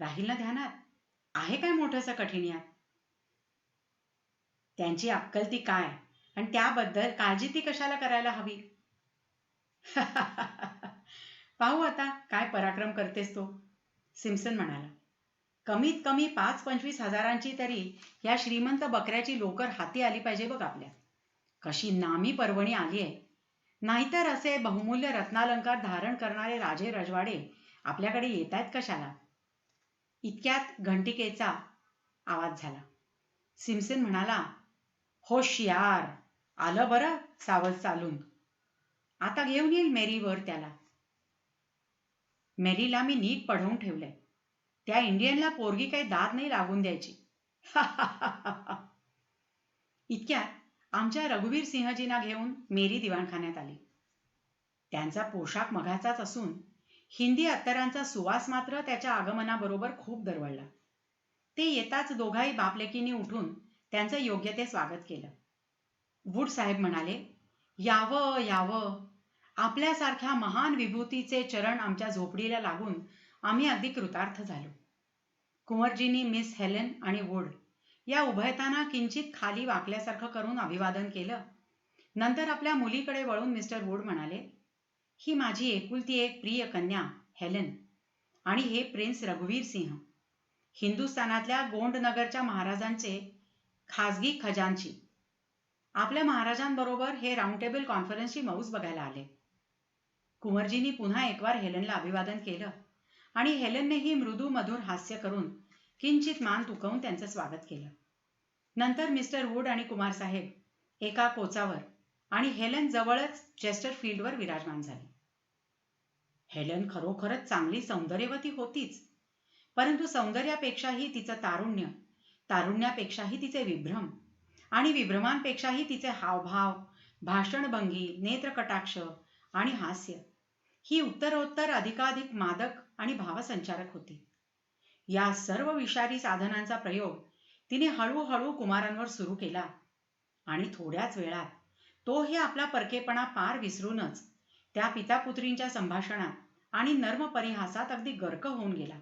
राहील ना ध्यानात? आहे काय मोठंसं कठीण यात? त्यांची अक्कल ती काय? आणि त्याबद्दल काळजी ती कशाला करायला हवी? पाहू आता काय पराक्रम करतेस तो? सिम्सन म्हणाला. कमीत कमी पाच पंचवीस हजारांची तरी या श्रीमंत बकऱ्याची लोकर हाती आली पाहिजे बघ आपल्या. कशी नामी पर्वणी आली आहे. नाहीतर असे बहुमूल्य रत्नालंकार धारण करणारे राजे रजवाडे आपल्याकडे येत आहेत कशाला? इतक्यात घंटिकेचा आवाज झाला. सिमसेन म्हणाला होशियार आलं बरं सावध चालून. आता घेऊन येईल मेरीवर त्याला. मेरीला मी नीट पढवून ठेवलंय. त्या इंडियनला पोरगी काही दाद नाही लागून द्यायची. इतक्यात आमच्या रघुवीर सिंहजींना घेऊन मेरी दिवाणखान्यात आली. त्यांचा पोशाख मघाचाच असून हिंदी अत्तरांचा सुवास मात्र त्याच्या आगमनाबरोबर खूप दरवळला. ते येताच दोघाही बापलेकींनी उठून त्यांचं योग्य ते स्वागत केलं. वूड साहेब म्हणाले यावं यावं. आपल्यासारख्या महान विभूतीचे चरण आमच्या झोपडीला लागून आम्ही अगदी कृतार्थ झालो. कुंवरजींनी मिस हेलेन आणि वूड या उभयताना किंचित खाली वाकल्यासारखं करून अभिवादन केलं. नंतर आपल्या मुलीकडे वळून मिस्टर वूड म्हणाले ही माझी एकुलती एक प्रिय कन्या हेलन. आणि हे प्रिन्स रघुवीर सिंह. हिंदुस्थानातल्या गोंडनगरच्या महाराजांचे खाजगी खजानची. आपल्या महाराजांबरोबर हे राऊंड टेबल कॉन्फरन्सची मौज बघायला आले. कुंवरजींनी पुन्हा एकवार हेलनला अभिवादन केलं आणि हेलननेही मृदू मधुर हास्य करून किंचित मान तुकवून त्यांचं स्वागत केलं. नंतर मिस्टर वूड आणि कुमार साहेब एका कोचावर आणि हेलन जवळच चेस्टर फील्डवर विराजमान झाली. हेलन खरोखरच चांगली सौंदर्यवती होतीच परंतु सौंदर्यापेक्षाही तिचं तारुण्य तारुण्यापेक्षाही तिचे विभ्रम आणि विभ्रमांपेक्षाही तिचे हावभाव भाषणभंगी नेत्रकटाक्ष आणि हास्य ही उत्तरोत्तर अधिकाधिक मादक आणि भावसंचारक होती. या सर्व विषारी साधनांचा प्रयोग तिने हळूहळू कुमारांवर सुरू केला आणि थोड्याच वेळात तोही आपला परकेपणा पार विसरूनच त्या पितापुत्रींच्या संभाषणात आणि नर्म परिहासात अगदी गर्क होऊन गेला.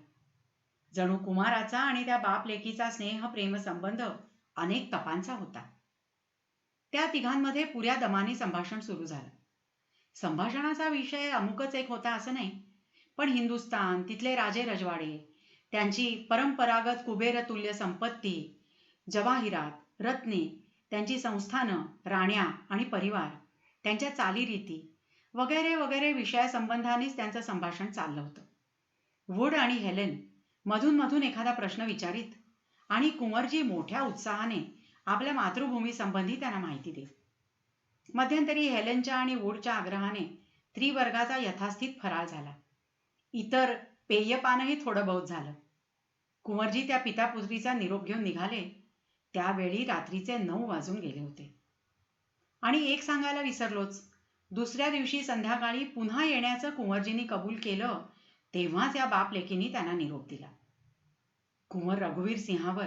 जणू कुमाराचा आणि त्या बाप लेकीचा स्नेह प्रेम संबंध अनेक तपांचा होता. त्या तिघांमध्ये पुऱ्या दमाने संभाषण सुरू झालं. संभाषणाचा विषय अमुकच एक होता असं नाही पण हिंदुस्तान तिथले राजे रजवाडे त्यांची परंपरागत कुबेरतुल्य संपत्ती जवाहिरात रत्ने त्यांची संस्थानं राण्या आणि परिवार त्यांच्या चालीरीती वगैरे वगैरे विषयासंबंधानेच त्यांचं संभाषण चाललं होतं. वूड आणि हेलेन मधून मधून एखादा प्रश्न विचारित आणि कुंवरजी मोठ्या उत्साहाने आपल्या मातृभूमी संबंधी त्यांना माहिती देत. मध्यंतरी हेलेनच्या आणि वूडच्या आग्रहाने त्रिवर्गाचा यथास्थित फराळ झाला. इतर पेयपानही थोडं बहुत झालं. कुंवरजी त्या पितापुत्रीचा निरोप घेऊन निघाले त्यावेळी रात्रीचे नऊ वाजून गेले होते. आणि एक सांगायला विसरलोच. दुसऱ्या दिवशी संध्याकाळी पुन्हा येण्याचं कुंवरजींनी कबूल केलं तेव्हाच या बाप लेकींनी त्यांना निरोप दिला. कुंवर रघुवीर सिंहावर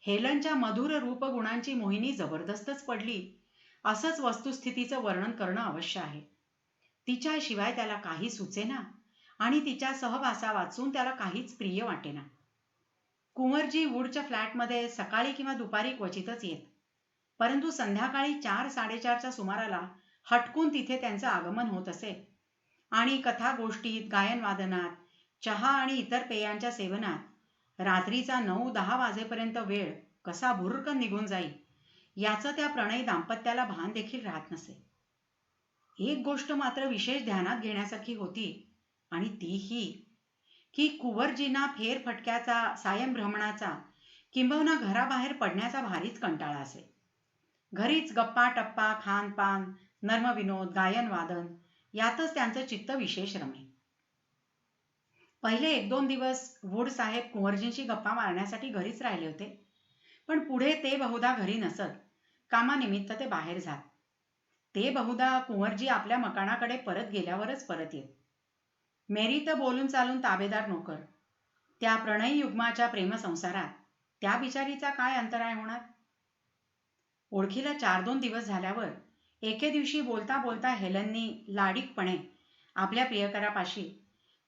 हेलनच्या मधुर रूपगुणांची मोहिनी जबरदस्तच पडली. असंच वस्तुस्थितीचं वर्णन करणं अवश्य आहे. तिच्याशिवाय त्याला काही सुचेना आणि तिच्या सहवासा वाचून त्याला काहीच प्रिय वाटेना. कुंवरजी वूडच्या फ्लॅटमध्ये सकाळी किंवा दुपारी क्वचितच येत. परंतु संध्याकाळी चार साडेचारच्या सुमाराला हटकून तिथे त्यांचं आगमन होत असे. आणि कथा गोष्टीत गायनवादनात चहा आणि इतर पेयांच्या सेवनात रात्रीचा नऊ दहा वाजेपर्यंत वेळ कसा भुरकन निघून जाईल याचं त्या प्रणय दाम्पत्याला भान देखील राहत नसे. एक गोष्ट मात्र विशेष ध्यानात घेण्यासारखी होती आणि ती ही की कुंवरजींना फेरफटक्याचा सायंभ्रमणाचा किंबहुना घराबाहेर पडण्याचा भारीच कंटाळा असे. घरीच गप्पा टप्पा खानपान नर्मविनोद गायन वादन यातच त्यांचं चित्त विशेष रमे. पहिले एक दोन दिवस वूड साहेब कुंवरजींशी गप्पा मारण्यासाठी घरीच राहिले होते. पण पुढे ते बहुधा घरी नसत. कामानिमित्त ते बाहेर जात. ते बहुधा कुंवरजी आपल्या मकानाकडे परत गेल्यावरच परत येत. मेरी तर बोलून चालून ताबेदार नोकर. त्या प्रणयी युग्माच्या प्रेमसंसारात त्या बिचारीचा काय अंतराय होणार? ओळखीला चार दोन दिवस झाल्यावर एके दिवशी बोलता बोलता हेलननी लाडीकपणे आपल्या प्रियकरापाशी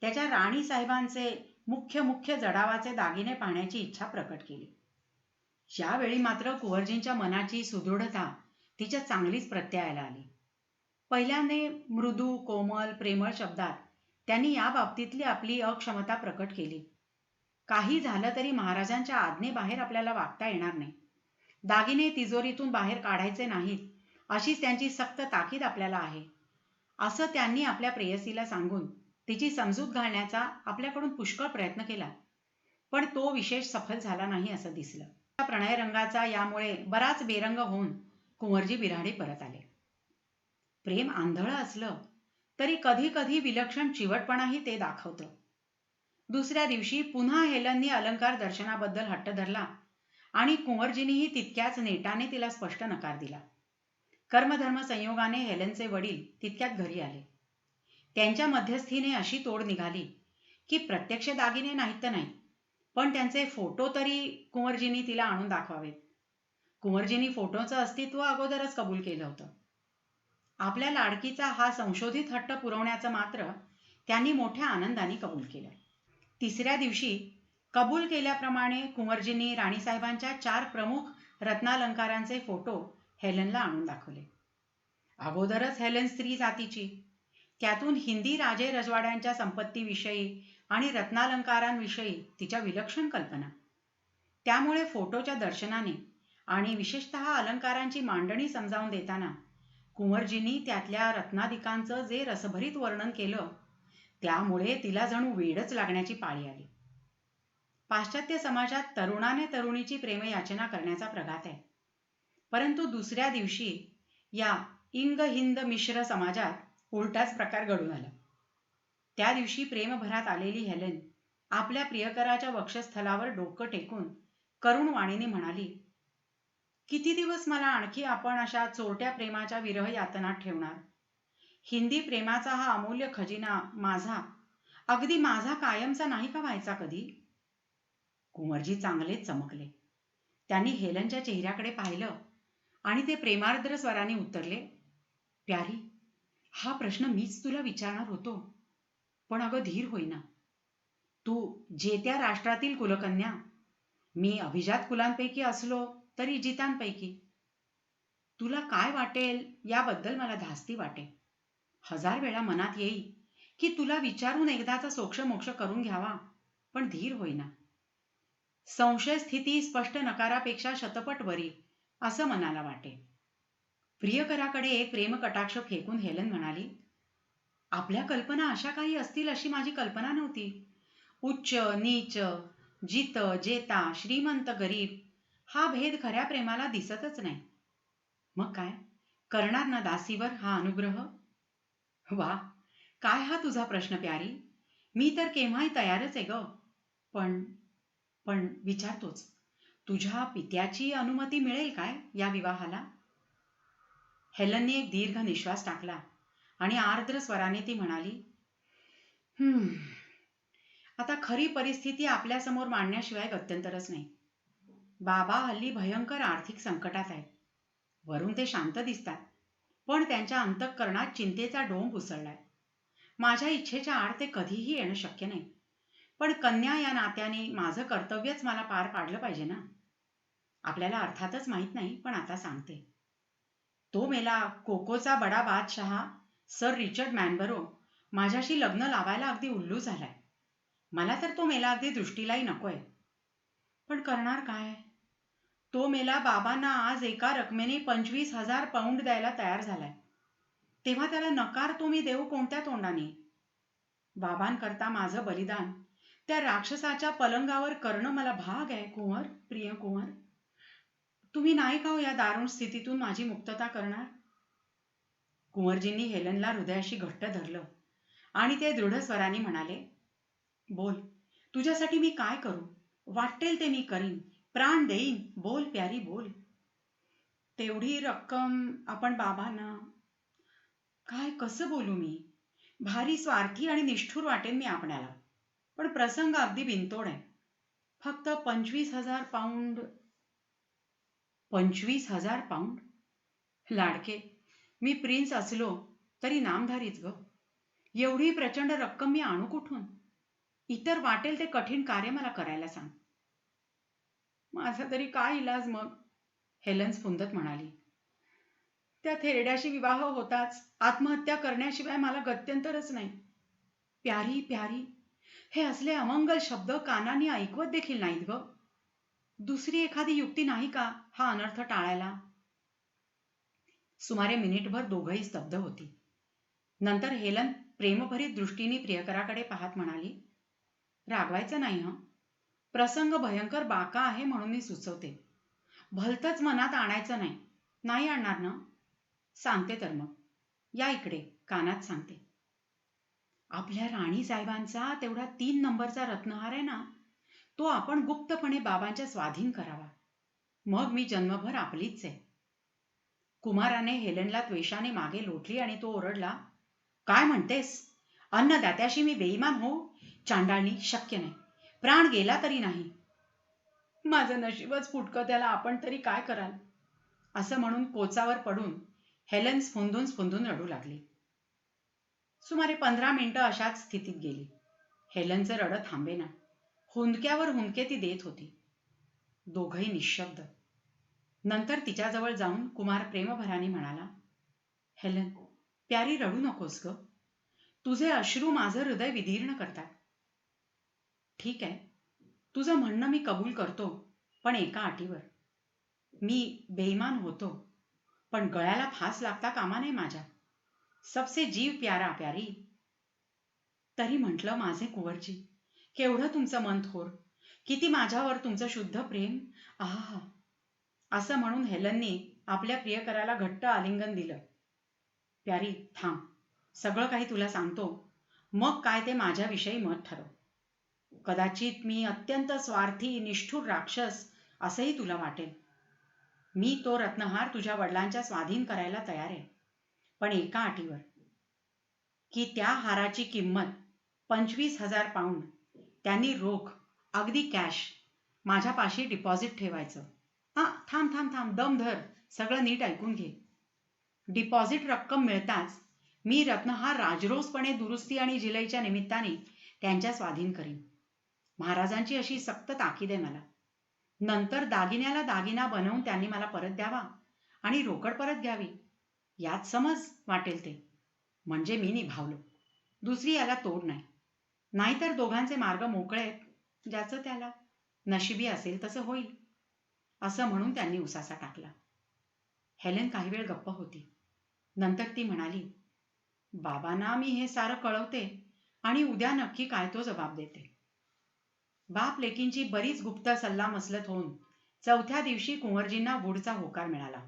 त्याच्या राणी साहेबांचे मुख्य मुख्य जडावाचे दागिने पाहण्याची इच्छा प्रकट केली. यावेळी मात्र कुंवरजींच्या मनाची सुदृढता तिच्या चांगलीच प्रत्ययाला आली. पहिल्याने मृदू कोमल प्रेमळ शब्दात त्यांनी या बाबतीतली आपली अक्षमता प्रकट केली. काही झालं तरी महाराजांच्या आज्ञेबाहेर आपल्याला वागता येणार नाही. दागिने तिजोरीतून बाहेर काढायचे नाहीत अशीच त्यांची सक्त ताकीद आपल्याला आहे. असं त्यांनी आपल्या प्रेयसीला सांगून तिची समजूत घालण्याचा आपल्याकडून पुष्कळ प्रयत्न केला. पण तो विशेष सफल झाला नाही असं दिसलं. त्या प्रणयरंगाचा यामुळे बराच बेरंग होऊन कुंवरजी बिराडे परत आले. प्रेम आंधळ असलं तरी कधी कधी विलक्षण चिवटपणाही ते दाखवतं. दुसऱ्या दिवशी पुन्हा हेलननी अलंकार दर्शनाबद्दल हट्ट धरला आणि कुंवरजीनीही तितक्याच नेटाने तिला स्पष्ट नकार दिला. कर्मधर्म संयोगाने हेलनचे वडील तितक्यात घरी आले. त्यांच्या मध्यस्थीने अशी तोड निघाली की प्रत्यक्ष दागिने नाहीत तर नाही पण त्यांचे फोटो तरी कुंवरजींनी तिला आणून दाखवावेत. कुंवरजींनी फोटोचं अस्तित्व अगोदरच कबूल केलं होतं. आपल्या लाडकीचा हा संशोधित हट्ट पुरवण्याचं मात्र त्यांनी मोठ्या आनंदाने कबूल केलं तिसऱ्या दिवशी कबूल केल्याप्रमाणे कुंवरजींनी राणीसाहेबांच्या चार प्रमुख रत्नालंकारांचे फोटो हेलनला आणून दाखवले. अगोदरच हेलन स्त्री जातीची त्यातून हिंदी राजे रजवाड्यांच्या संपत्तीविषयी आणि रत्नालंकारांविषयी तिच्या विलक्षण कल्पना. त्यामुळे फोटोच्या दर्शनाने आणि विशेषतः अलंकारांची मांडणी समजावून देताना कुंवरजींनी त्यातल्या रत्नादिकांचं जे रसभरीत वर्णन केलं त्यामुळे तिला जणू वेडच लागण्याची पाळी आली. पाश्चात्य समाजात तरुणाने तरुणीची प्रेमयाचना करण्याचा प्रघात आहे. परंतु दुसऱ्या दिवशी या इंग हिंद मिश्र समाजात उलटाच प्रकार घडून आला. त्या दिवशी प्रेमभरात आलेली हेलेन आपल्या प्रियकराच्या वक्षस्थलावर डोकं टेकून करुण वाणीने म्हणाली किती दिवस मला आणखी आपण अशा चोरट्या प्रेमाच्या विरह यातनात ठेवणार? हिंदी प्रेमाचा हा अमूल्य खजिना माझा अगदी माझा कायमचा नाही का व्हायचा कधी? कुंवरजी चांगलेच चमकले. त्यांनी हेलनच्या चेहऱ्याकडे पाहिलं आणि ते प्रेमार्द्र स्वराने उत्तरले प्यारी हा प्रश्न मीच तुला विचारणार होतो पण अगं धीर होईना. तू जे त्या राष्ट्रातील कुलकन्या मी अभिजात कुलांपैकी असलो तरी जितांपैकी. तुला काय वाटेल याबद्दल मला धास्ती वाटे. हजार वेळा मनात येई की तुला विचारून एकदाचा सोक्ष मोक्ष करून घ्यावा पण धीर होईना. संशय स्थिती स्पष्ट नकारापेक्षा शतपट वरी असं मनाला वाटे. प्रियकराकडे एक प्रेम कटाक्ष फेकून हेलन म्हणाली आपल्या कल्पना अशा काही असतील अशी माझी कल्पना नव्हती. उच्च नीच जित जेता श्रीमंत गरीब हा भेद खऱ्या प्रेमाला दिसतच नाही. मग काय? करणार ना दासीवर हा अनुग्रह? वा काय हा तुझा प्रश्न प्यारी? मी तर केव्हाही तयारच आहे ग. पण पण विचारतोच तुझ्या पित्याची अनुमती मिळेल काय या विवाहाला? हेलनने एक दीर्घ निश्वास टाकला आणि आर्द्र स्वराने ती म्हणाली हम्म आता खरी परिस्थिती आपल्यासमोर मांडण्याशिवाय गत्यंतरच नाही. बाबा हल्ली भयंकर आर्थिक संकटात आहेत. वरून ते शांत दिसतात. पण त्यांच्या अंतःकरणात चिंतेचा डोंब उसळलाय. माझ्या इच्छेच्या आड ते कधीही येणं शक्य नाही. पण कन्या या नात्याने माझं कर्तव्यच मला पार पाडलं पाहिजे ना? आपल्याला अर्थातच माहीत नाही पण आता सांगते. तो मेला कोकोचा बडा बादशहा सर रिचर्ड मॅनबरो माझ्याशी लग्न लावायला अगदी उल्लू झालाय. मला तर तो मेला अगदी दृष्टीलाही नकोय. पण करणार काय? तो मेला बाबांना आज एका रकमेने पंचवीस हजार पाऊंड द्यायला तयार झालाय. तेव्हा त्याला नकार तो मी देऊ कोणत्या तोंडाने? बाबांकरता माझं बलिदान. त्या राक्षसाच्या पलंगावर करणं मला भाग आहे कुंवर प्रिय कुंवर. तुम्ही नाही का हो या दारुण स्थितीतून माझी मुक्तता करणार? कुंवरजींनी हेलनला हृदयाशी घट्ट धरलं आणि ते दृढ स्वराने म्हणाले बोल तुझ्यासाठी मी काय करू? वाटेल ते मी करीन. प्राण देईन बोल प्यारी बोल. तेवढी रक्कम आपण बाबांना काय कसं बोलू मी? भारी स्वार्थी आणि निष्ठूर वाटेन मी आपणाला पण प्रसंग अगदी बिनतोड आहे. फक्त पंचवीस हजार पाऊंड पंचवीस हजार पाऊंड? लाडके मी प्रिन्स असलो तरी नामधारीच ग. एवढी प्रचंड रक्कम मी आणू कुठून? इतर वाटेल ते कठीण कार्य मला करायला सांग. माझा तरी काय इलाज मग? हेलन्स फुंदत म्हणाली. त्या थेरड्याशी विवाह होताच. आत्महत्या करण्याशिवाय मला गत्यंतरच नाही. प्यारी प्यारी. हे असले अमंगल शब्द कानाने ऐकवत देखील नाहीत ग. दुसरी एखादी युक्ती नाही का हा अनर्थ टाळायला? सुमारे मिनिटभर दोघही स्तब्ध होती. नंतर हेलन प्रेमभरीत दृष्टीने प्रियकराकडे पाहत म्हणाली रागवायचं नाही हं? प्रसंग भयंकर बाका आहे म्हणून मी सुचवते. भलतच मनात आणायचं नाही. नाही आणणार ना? सांगते तर मग. या इकडे कानात सांगते. आपल्या राणी साहेबांचा तेवढा तीन नंबरचा रत्नहार आहे ना? तो आपण गुप्तपणे बाबांच्या स्वाधीन करावा. मग मी जन्मभर आपलीच आहे. कुमाराने हेलनला त्वेषाने मागे लोटली आणि तो ओरडला काय म्हणतेस? अन्नदात्याशी मी बेईमान हो? चांडाळणी शक्य नाही. प्राण गेला तरी नाही. माझं नशीबच फुटकं त्याला आपण तरी काय कराल? असं म्हणून कोचावर पडून हेलन स्फुंदून स्फुंदून रडू लागली. सुमारे पंधरा मिनिटं अशाच स्थितीत गेली. हेलनचं रडत थांबेना. हुंदक्यावर हुंदके ती देत होती. दोघही निशब्द. नंतर तिच्याजवळ जाऊन कुमार प्रेमभराने म्हणाला हेलन प्यारी रडू नकोस ग. तुझे अश्रू माझं हृदय विदीर्ण करतात. ठीक आहे. तुझं म्हणणं मी कबूल करतो पण एका अटीवर. मी बेईमान होतो पण गळ्याला फास लागता कामा नाही माझ्या. सबसे जीव प्यारा प्यारी. तरी म्हटलं माझे कुवरजी केवढं तुमचं मन थोर किती माझ्यावर तुमचं शुद्ध प्रेम. आहा असं म्हणून हेलननी आपल्या प्रियकराला घट्ट आलिंगन दिलं. प्यारी थांब. सगळं काही तुला सांगतो. मग काय ते माझ्याविषयी मत ठरव. कदाचित मी अत्यंत स्वार्थी निष्ठुर राक्षस असंही तुला वाटेल. मी तो रत्नहार तुझ्या वडिलांच्या स्वाधीन करायला तयार आहे. पण एका अटीवर. की त्या हाराची किंमत पंचवीस हजार पाऊंड त्यांनी रोख अगदी कॅश माझ्यापाशी डिपॉझिट ठेवायचं. हा थांब थांब थांब दम धर सगळं नीट ऐकून घे. डिपॉझिट रक्कम मिळताच मी रत्नहार राजरोसपणे दुरुस्ती आणि जिलईच्या निमित्ताने त्यांच्या स्वाधीन करीन. महाराजांची अशी सक्त ताकीद आहे मला. नंतर दागिन्याला दागिना बनवून त्यांनी मला परत द्यावा आणि रोकड परत घ्यावी. यात समज वाटेल ते. म्हणजे मी निभावलो. दुसरी याला तोड नाही. नाहीतर दोघांचे मार्ग मोकळे आहेत. ज्याचं त्याला नशिबी असेल तसं होईल. असं म्हणून त्यांनी उसासा टाकला. हेलेन काही वेळ गप्प होती. नंतर ती म्हणाली बाबांना मी हे सारं कळवते आणि उद्या नक्की काय तो जबाब देते. बाप लेकींची बरीच गुप्त सल्ला मसलत होऊन चौथ्या दिवशी कुंवरजींना वूडचा होकार मिळाला.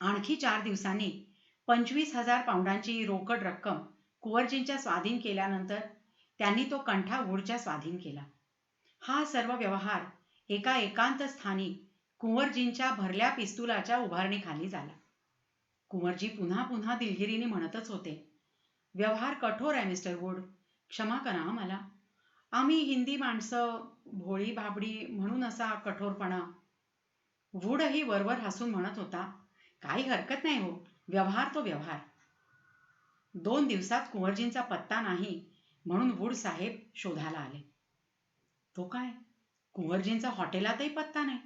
आणखी चार दिवसांनी पंचवीस हजार पाऊंडांची रोकड रक्कम कुंवरजींच्या स्वाधीन केल्यानंतर त्यांनी तो कंठा वूडच्या स्वाधीन केला. हा सर्व व्यवहार एका एकांत स्थानी कुंवरजींच्या भरल्या पिस्तुलाच्या उभारणीखाली झाला. कुंवरजी पुन्हा पुन्हा दिलगिरीने म्हणतच होते व्यवहार कठोर आहे मिस्टर वूड. क्षमा करा मला आम्ही हिंदी माणसं भोळी भाबडी म्हणून असा कठोरपणा वूडही वरवर हसून म्हणत होता काही हरकत नाही हो व्यवहार तो व्यवहार. दोन दिवसात कुंवरजींचा पत्ता नाही म्हणून वूड साहेब शोधायला आले. तो काय? कुंवरजींचा हॉटेलातही पत्ता नाही.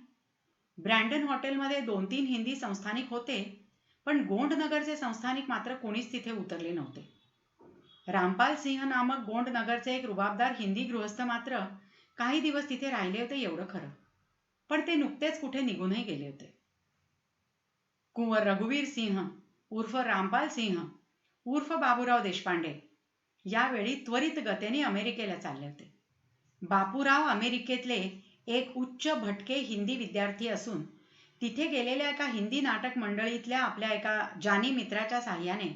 ब्रँडन हॉटेलमध्ये दोन तीन हिंदी संस्थानिक होते पण गोंड नगरचे संस्थानिक मात्र कोणीच तिथे उतरले नव्हते. रामपाल सिंह नामक गोंड नगरचे एक रुबाबदार हिंदी गृहस्थ मात्र काही दिवस तिथे राहिले होते एवढं खरं. पण ते नुकतेच कुठे निघूनही गेले होते. कुंवर रघुवीर सिंह उर्फ रामपाल सिंह उर्फ बाबूराव देशपांडे यावेळी त्वरित गतीने अमेरिकेला चालले होते. बापूराव अमेरिकेतले एक उच्च भटके हिंदी विद्यार्थी असून तिथे गेलेल्या एका हिंदी नाटक मंडळीतल्या आपल्या एका जानी मित्राच्या साह्याने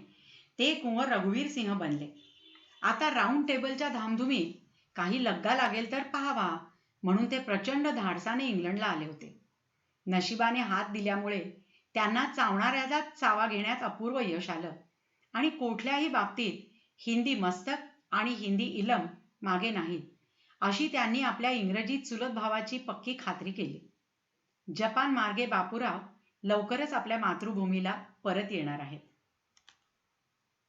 ते कुंवर रघुवीर सिंह बनले. आता राऊंड टेबलच्या धामधुमीत काही लग्गा लागेल तर पाहावा म्हणून ते प्रचंड धाडसाने इंग्लंडला आले होते. नशिबाने हात दिल्यामुळे त्यांना चावणाऱ्याचा चावा घेण्यात अपूर्व यश आलं. आणि कुठल्याही बाबतीत हिंदी मस्तक आणि हिंदी इलम मागे नाहीत अशी त्यांनी आपल्या इंग्रजीत चुलत भावाची पक्की खात्री केली. जपान मार्गे बापूराव लवकरच आपल्या मातृभूमीला परत येणार आहेत.